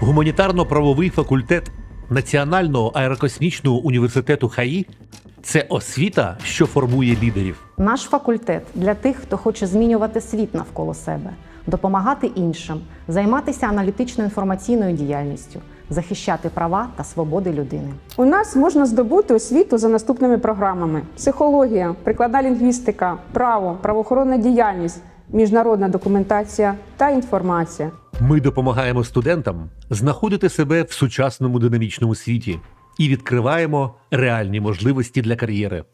Гуманітарно-правовий факультет Національного аерокосмічного університету ХАІ це освіта, що формує лідерів. Наш факультет для тих, хто хоче змінювати світ навколо себе, допомагати іншим, займатися аналітично-інформаційною діяльністю, захищати права та свободи людини. У нас можна здобути освіту за наступними програмами: психологія, прикладна лінгвістика, право, правоохоронна діяльність, міжнародна документація та інформація. Ми допомагаємо студентам знаходити себе в сучасному динамічному світі і відкриваємо реальні можливості для кар'єри.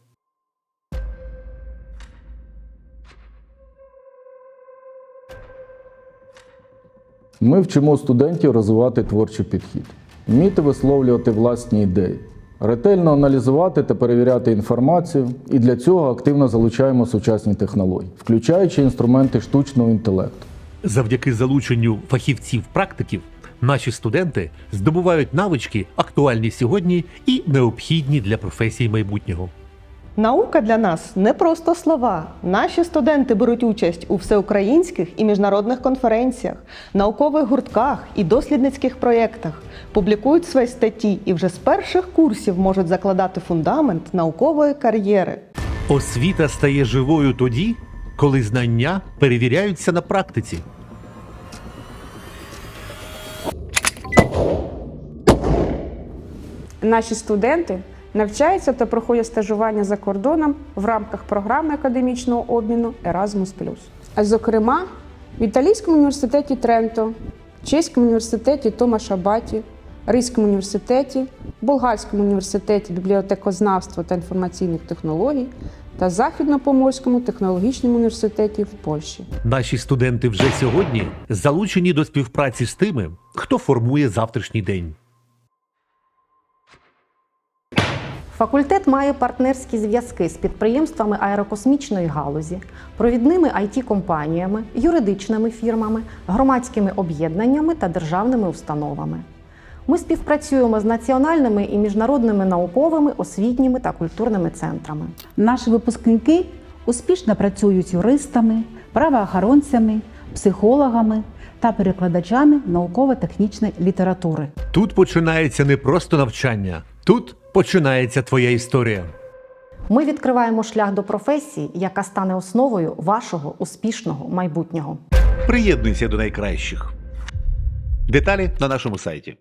Ми вчимо студентів розвивати творчий підхід, вміти висловлювати власні ідеї, ретельно аналізувати та перевіряти інформацію, і для цього активно залучаємо сучасні технології, включаючи інструменти штучного інтелекту. Завдяки залученню фахівців-практиків наші студенти здобувають навички, актуальні сьогодні і необхідні для професій майбутнього. Наука для нас не просто слова. Наші студенти беруть участь у всеукраїнських і міжнародних конференціях, наукових гуртках і дослідницьких проєктах, публікують свої статті і вже з перших курсів можуть закладати фундамент наукової кар'єри. Освіта стає живою тоді, коли знання перевіряються на практиці. Наші студенти навчаються та проходять стажування за кордоном в рамках програми академічного обміну Erasmus+. А зокрема, в Італійському університеті Тренто, Чеському університеті Томаша Баті, Ризькому університеті, Болгарському університеті бібліотекознавства та інформаційних технологій та Західно-Поморському технологічному університеті в Польщі. Наші студенти вже сьогодні залучені до співпраці з тими, хто формує завтрашній день. Факультет має партнерські зв'язки з підприємствами аерокосмічної галузі, провідними it компаніями юридичними фірмами, громадськими об'єднаннями та державними установами. Ми співпрацюємо з національними і міжнародними науковими, освітніми та культурними центрами. Наші випускники успішно працюють юристами, правоохоронцями, психологами та перекладачами науково-технічної літератури. Тут починається не просто навчання, тут починається твоя історія. Ми відкриваємо шлях до професії, яка стане основою вашого успішного майбутнього. Приєднуйся до найкращих. Деталі на нашому сайті.